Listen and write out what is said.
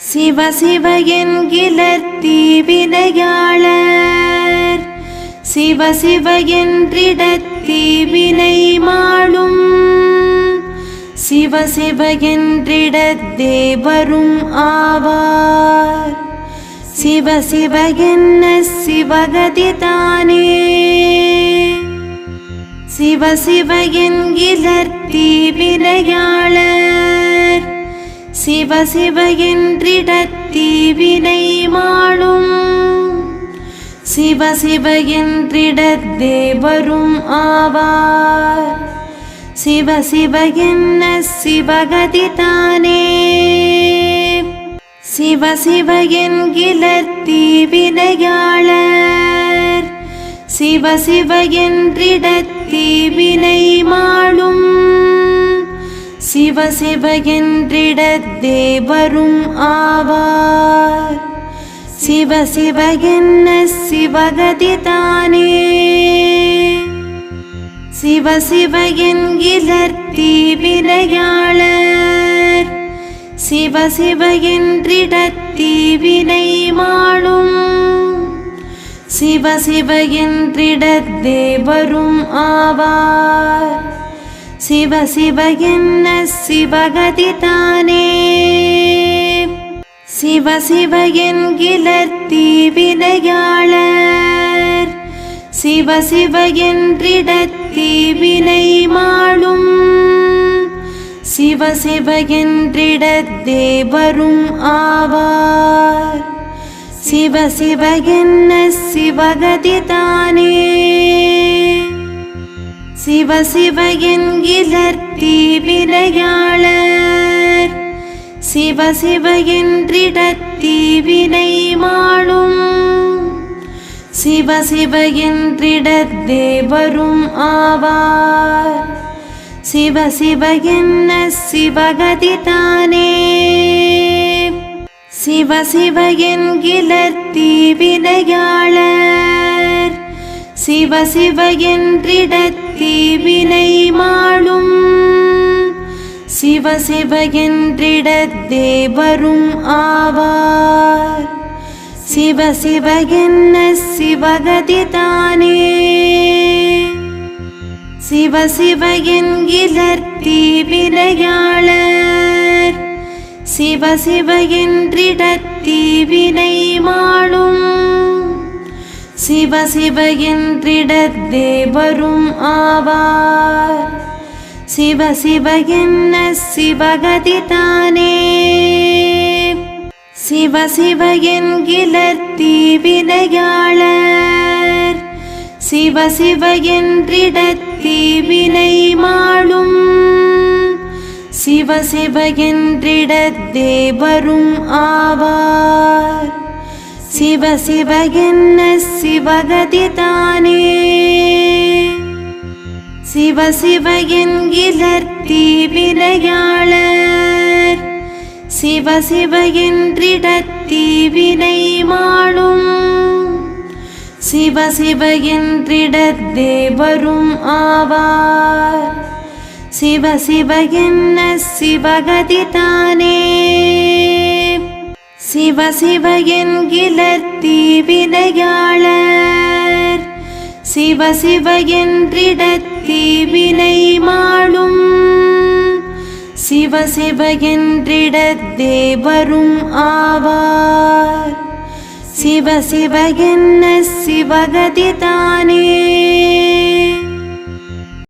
சிவ சிவ என்கிலர் தீவினையாளர். சிவ சிவ என்றிடத் தீவினை மாளும். சிவ சிவ என்றிடத் தேவரும் ஆவார். சிவ சிவ என்ன சிவகதி தானே. சிவ சிவ என்கிலர் தீவினையாளர். சிவ சிவ என்றிடத்தீவினை மாளும் சிவ சிவ என்றிடத் தேவரும் ஆவார். சிவ சிவ என்ன சிவகதி தானே சிவ சிவ என்கிலர் தீவினையாளர் சிவ சிவ என்றிடத்தீவினை மா சிவ சிவ என்றிடத் தேவரும் ஆவார். சிவ சிவ என்ன சிவகதி தானே சிவ சிவ என்கிலர் தீவினையாளர். சிவ சிவ என்றிடத் மாளும் சிவ சிவ என்றிடத் தேவரும் ஆவார். சிவ சிவ என்ன சிவகதி தானே? சிவ சிவ என்கிலர் தீவினையாளர். சிவ சிவ என்றிட தீவினை மாளும். சிவ சிவ என்றிட தேவரும் ஆவார். சிவ சிவ என்ன சிவகதி தானே? சிவ சிவ என்கிலர் தீவினையாளர். சிவ சிவ என்றிடத் தீவினை மாளும். சிவ சிவ என்றிடத் தேவரும் ஆவார். சிவ சிவ என்ன சிவகதி தானே. சிவ சிவ என்கிலர் தீவினையாளர். சிவ சிவ என்றிடத் தீவினை மாளும். சிவ சிவ என்றிடத்தே வரும் ஆவார். சிவ சிவ என்ன சிவகதி தானே. சிவ சிவ என்கிலர் தீவினையாளர். சிவ சிவ என்றிடத்தீவினை மாளும். சிவ சிவ என்றிடத்தே வரும் ஆவார். சிவ சிவ என்ன சிவகதி தானே. சிவ சிவ என்கிலர் தீவினையாளர். சிவ சிவ என்றிடத் தீவினை மாளும். சிவ சிவ என்றிடத்தே வரும் ஆவார். சிவ சிவ என்ன சிவகதி தானே? சிவ சிவ என்கிலர் தீவினையாளர். சிவ சிவ என்றிடத் தீவினை மாளும். சிவ சிவ என்றிடத் தேவரும் ஆவார். சிவ சிவ என்ன சிவகதி தானே? சிவ சிவ என்கிலர் தீவினையாளர். சிவ சிவ என்றிடத் தீவினை மாளும். சிவ சிவ என்றிடத் தேவரும் ஆவார். சிவ சிவ என்ன சிவகதி தானே